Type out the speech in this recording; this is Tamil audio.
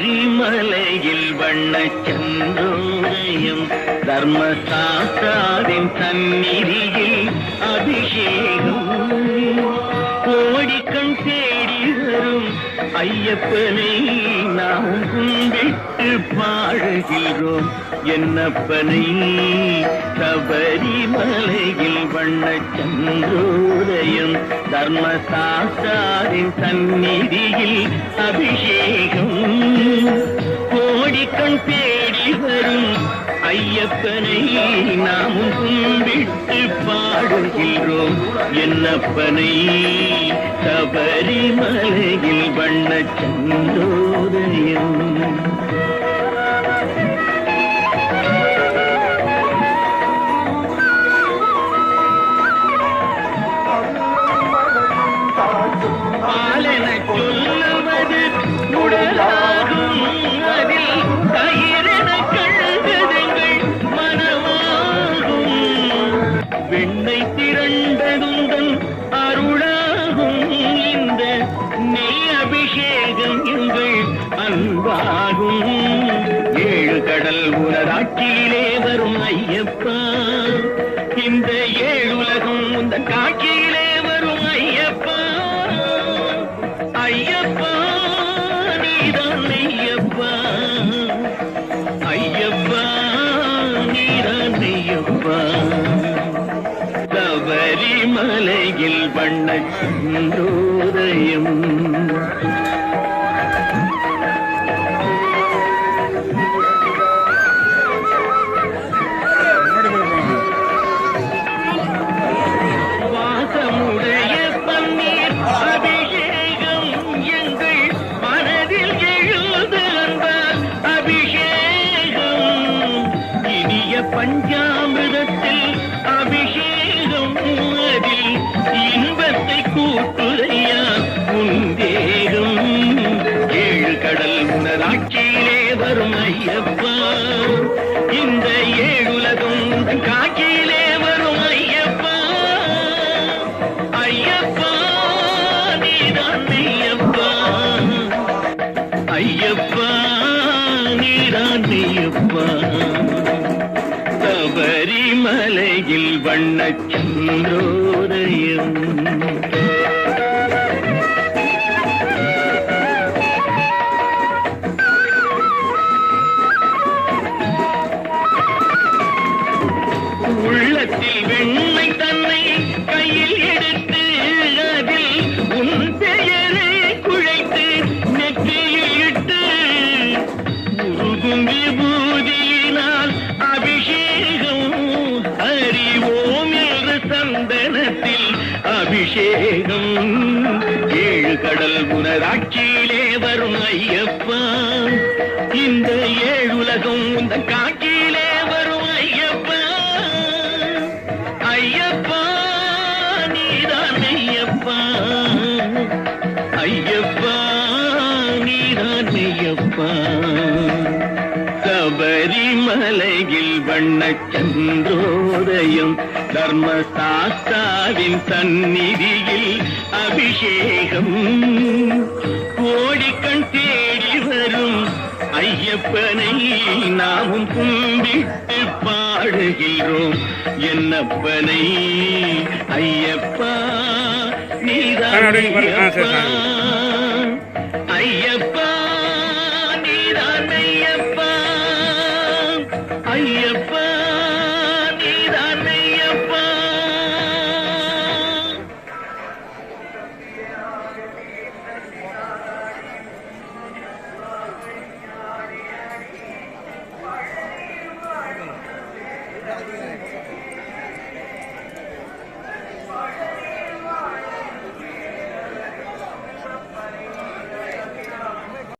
வண்ணச்சந்திரோதயம் தர்மசாஸ்திராவின் சந்நிதியில் அபிஷேகம். கோடிக்கண் தேடி வரும் ஐயப்பனை நாம் கும்பிட்டு பாடுகிறோம் என்னப்பனை? சபரிமலையில் வண்ணச்சந்திரோதயம் தர்மசாஸ்திராவின் சந்நிதியில் அபிஷேகம். கண் தேடி வரும் ஐயப்பனை நாமும் கும்பிட்டு பாடுகின்றோம். என்னப்பனை சபரிமலையில் வண்ண சந்தோதயம். வெண்ணை திரண்டதுந்தன் அருளாகும் இந்த நெய் அபிஷேகம் எங்கள் அன்பாகும். ஏழு கடல் உலராட்சியிலே வரும் ஐயப்பா. இந்த ஏழுலகம் இந்த காட்சியிலே வரும் ஐயப்பா. ஐயப்பா நீதான் ஐயப்பா ஐயப்பா நீதான் ஐயப்பா சபரிமலையில் வண்ண சந்தோதயம் வாசமுடைய சபரிமலையில் வண்ணச் ஏழு கடல் உணராட்சியிலே வரும் ஐயப்பா. இந்த ஏழுலகம் இந்த காட்சியிலே வரும் ஐயப்பா. ஐயப்பா நீதான் ஐயப்பா. ஐயப்பா நீதான் ஐயப்பா. சபரிமலையில் வண்ணச் சந்திரோதயம் தர்மசாஸ்தாவின் சந்நிதியில் அபிஷேகம். கோடிக்கண் தேடி வரும் ஐயப்பனை நாமும் கும்பிட்டு பாடுகிறோம் என்னப்பனை ஐயப்பா நீதான் ஐயப்பா நீதான் ஐயப்பா. ஐயப்பா